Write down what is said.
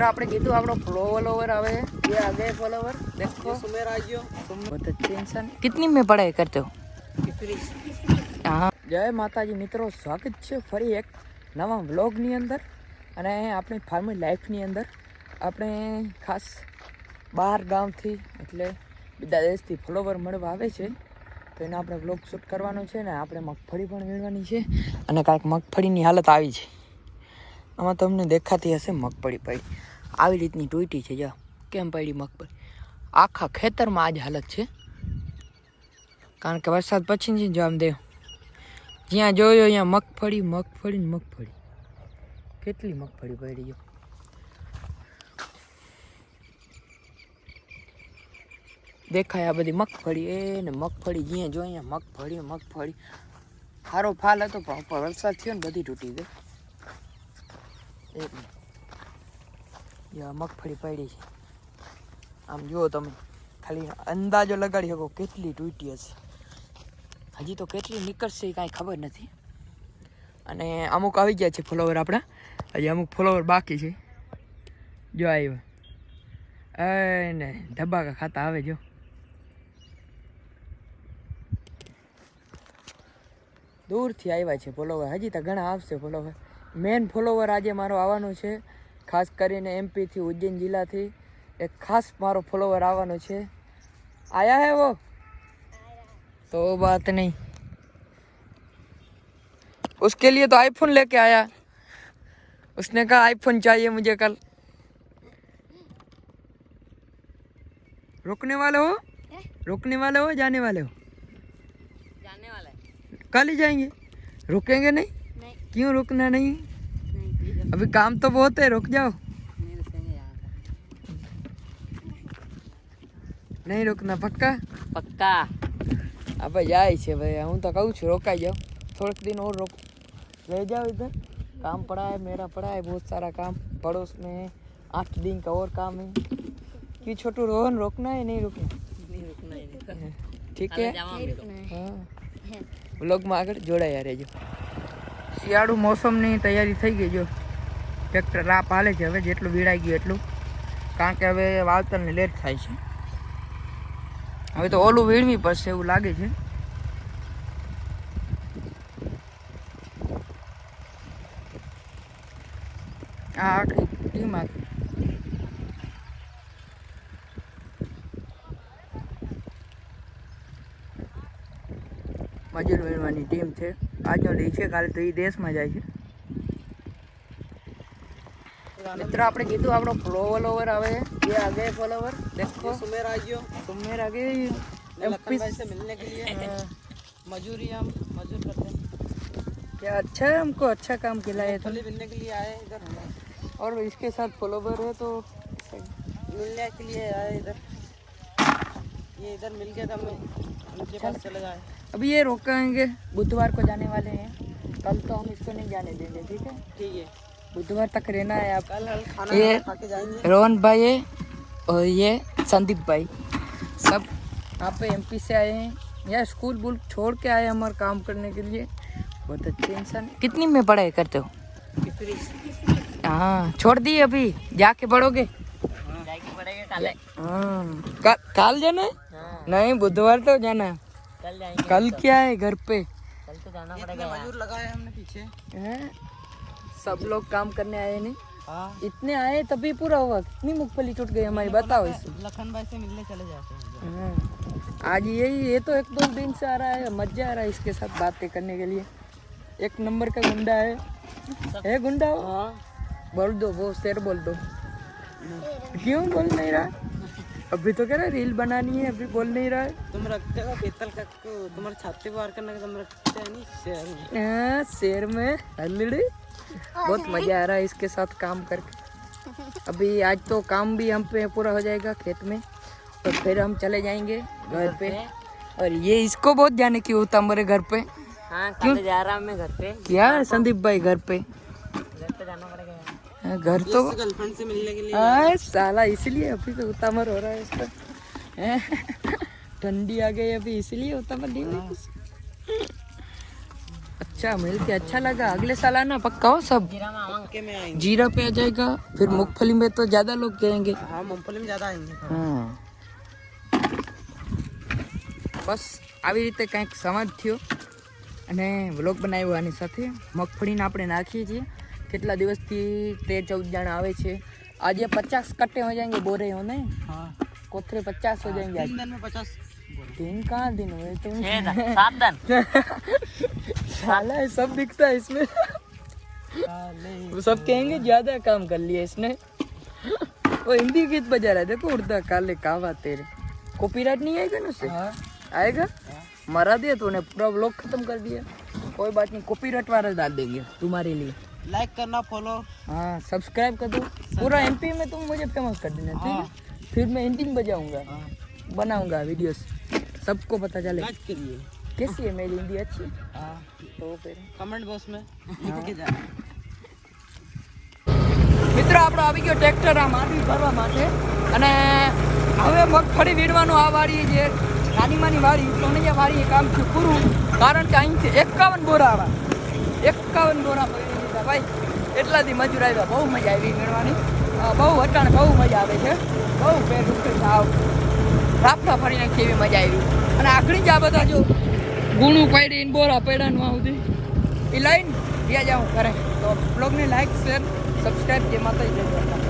મિત્રો આપણે કીધું આપણો ફોલોવર આવે. ये आ गए फॉलोवर देखो આવ્યો आ गयो बहुत अच्छे इंसान कितनी में હા. જય માતાજી મિત્રો સ્વાગત છે ફરી એક નવા વ્લોગની અંદર અને આપણી ફાર્મિંગ લાઈફની અંદર. આપણે ખાસ બહાર ગામથી એટલે બીજા દેશથી ફોલોવર મળવા આવે છે. તો એને આપણે વ્લોગ શૂટ કરવાનો છે ને આપણે મગફળી પણ મેળવાની છે અને કાંઈક મગફળીની હાલત આવી છે. આમાં તમને દેખાતી હશે મગફળી પડી. આવી રીતની તૂટી છે, જો. કેમ પડી મગફળી? આખા ખેતરમાં આજ હાલત છે. કારણ કે વરસાદ પછી જ આમ દેવ. જ્યાં જોયો ત્યાં મગફળી મગફળી ને મગફળી. કેટલી મગફળી પડી ગયો? દેખાય આ બધી મગફળી. એ ને મગફળી, જ્યાં જો અહીંયા મગફળી મગફળી. સારો ફાલ હતો પણ વરસાદ થયો ને બધી તૂટી ગઈ. એક મિનિટ. મગફળી પડી છે. આમ જુઓ તમે, ખાલી અંદાજો લગાડી શકો કેટલી તૂટી હશે. હજી તો કેટલી નીકળશે એ કાંઈ ખબર નથી. અને અમુક આવી ગયા છે ફોલોવર આપણા. હજી અમુક ફોલોવર બાકી છે. જો આવ્યો ને ધબાકા ખાતા આવે જો. દૂરથી આવ્યા છે ફોલોવર. હજી તો ઘણા આવશે ફોલોવર. મેન ફોલોવર આજે મારો આવવાનો છે. ખાસ કરીને એમપીથી ઉજ્જૈન જિલ્લાથી એક ખાસ મારો ફોલોવર આવવાનો છે આયા હે વો तो बात नहीं उसके लिए तो आईफोन लेके आया उसने कहा आईफोन चाहिए मुझे कल रुकने वाले हो रुकने वाले हो जाने वाले हो जाने वाला है कल ही जाएंगे रुकेंगे नहीं नहीं क्यों रुकना नहीं नहीं अभी काम तो बहुत है रुक जाओ નહીં રોકના પક્કા પક્કા આ ભાઈ જાય છે ભાઈ હું તો કહું છું રોકાઈ જાઓ થોડોક દિન ઓર રોક रह जाओ इधर काम पड़ा है मेरा पड़ा है बहुत सारा काम पड़ोस में है आठ दिन का और काम है कि छोटू रोहन रोकना है नहीं रुकना नहीं रुकना ही नहीं ठीक है हाँ વ્લોગમાં આગળ જોડાયા રહેજો શિયાળુ મોસમની તૈયારી થઈ ગઈ જો ટ્રેક્ટર રાપ હાલે છે હવે જેટલું વીડાઈ ગયું એટલું. કારણ કે હવે વાવતરને લેટ થાય છે. હવે તો ઓલું વીણવી પડશે એવું લાગે છે. આ આખી ટીમ આખી મજૂર વીણવાની ટીમ છે. આજનો ડી છે, કાલે તો એ દેશમાં જાય છે. મિત્ર આપણે કીધું આપણો ફોલોવર આવે ये आ गए फॉलोवर देखो सुमेर आ गयो सुमेर आ गए लखन भाई से मिलने के लिए हाँ, मजूरी हम मजूर करते हैं क्या अच्छा है हमको अच्छा काम खिलाए तो फली मिलने के लिए आए इधर और इसके साथ फॉलोवर है तो मिलने के लिए आए इधर ये इधर मिल गया था मैं उनके पास चले जाए अभी ये रोकेंगे बुधवार को जाने वाले हैं कल तो हम इसको नहीं जाने देंगे ठीक है ठीक है बुधवार तक रहना है आप। कल खाना ये रोहन भाई है और ये संदीप भाई। सब यहाँ पे एमपी से आए हैं। या स्कूल बुल छोड़ के आए हमारे काम करने के लिए। बहुत अच्छे इंसान कितनी में पढ़ाई करते हो? हाँ छोड़ दिए अभी। जाके कल। हाँ। का- काल जाना है? हाँ। नहीं बुधवार तो जाना है। कल कल क्या है घर पे? कल तो जाना पड़ेगा। मजूर लगाए हमने पीछे। हैं? सब लोग काम करने आए नहीं। हाँ। इतने आए तभी पूरा हुआ। कितनी मूंगफली टूट गई हमारी बताओ इसमें लखन भाई से मिलने चले जाते हैं। हाँ। आज यही ये तो एक दो दिन से आ रहा है मज़ा आ रहा है इसके साथ बातें करने के लिए। एक नंबर का गुंडा है। है गुंडा? हाँ। बोल दो वो शेर बोल दो। क्यों बोल नहीं रहा? अभी तो कह रहा रील बनानी है अभी बोल नहीं रहा है। तुम रखते हो पीतल का तुम्हारे छाती पार करने का तुम रखते हैं नहीं? शहर में। हाँ, शेर में। हल्लड़ी बहुत मज़ा आ रहा है इसके साथ काम करके। अभी आज तो काम भी हम पे पूरा हो जाएगा खेत में तो फिर हम चले जाएँगे घर पे। और ये इसको बहुत जाने की होता हमारे घर पे। हाँ क्यों? जा रहा हूँ मैं घर पे। क्या संदीप भाई घर पे? घर पे जाना पड़ेगा हाँ, घर तो गर्लफ्रेंड से मिलने के लिए। हाँ साला इसलिए अभी तो उतामर हो रहा है इसका। ठंडी आ गई अभी इसलिए उतामर नहीं हुई अच्छा मिल के अच्छा लगा। अगले साल आना पक्का हो सब। जीरा पे आ जाएगा फिर हाँ। मूंगफली में तो ज्यादा लोग जाएंगे। हाँ मूंगफली में ज्यादा आएंगे। બસ આવી રીતે કંઈક સમાજ થયો અને વ્લોગ બનાવ્યો આની સાથે. મગફળીને આપણે નાખીએ છીએ. કેટલા દિવસથી તેર ચૌદ જણા આવે છે. આજે પચાસ કટ્ટે હો જાયંગે બોરે હો ને કોથરે પચાસ હો જાયંગે પચાસ દિન કાં દિન हुए तुम सात दिन साला है सब दिखता है इसमें। वो सब कहेंगे ज़्यादा काम कर लिया इसने। वो हिंदी गीत बजा रहा है देखो उड़ता काले कावा तेरे। कॉपीराइट नहीं आएगा ना उससे आएगा? मरा दिया तूने पूरा व्लॉग खत्म कर दिया। कोई बात नहीं कॉपी कॉपीराइट वाला डाल देंगे तुम्हारे लिए। लाइक करना फॉलो हाँ सब्सक्राइब कर दो। पूरा एमपी में तुम मुझे फ़ेमस कर देना ठीक है? फिर मैं हिंदी में बजाऊँगा बनाऊँगा वीडियोस सबको पता चले। कैसी है मेरी हिंदी अच्छी है? हाँ तो फिर कमेंट बॉक्स में लिख के जाना મિત્રો આપણો આવી ગયો ટ્રેક્ટર આ માંડવી ભરવા માટે અને હવે મગફળી વીણવાનું આ વાળી જે નાની માની વાળી સોનૈયા વાળી એ કામ છે પૂરું કારણ કે અહીંથી એકાવન બોરા આવ્યા એકાવન બોરા ભરી દીધા ભાઈ એટલાથી મજૂર આવ્યા બહુ મજા આવી વીણવાની અ, બહુ વટાણ બહુ મજા આવે છે બહુ પેટ ઉઠે સાવ રાફડા ફરી નાખી એવી મજા આવી અને આખડી જ આ બધા જો ગુણું પડ્યું ઇનબોર પડ્યાનું નું સુધી એ લઈને ત્યાં જાઉં કરે તો બ્લોગને લાઈક શેર સબસ્ક્રાઈબ જે માતા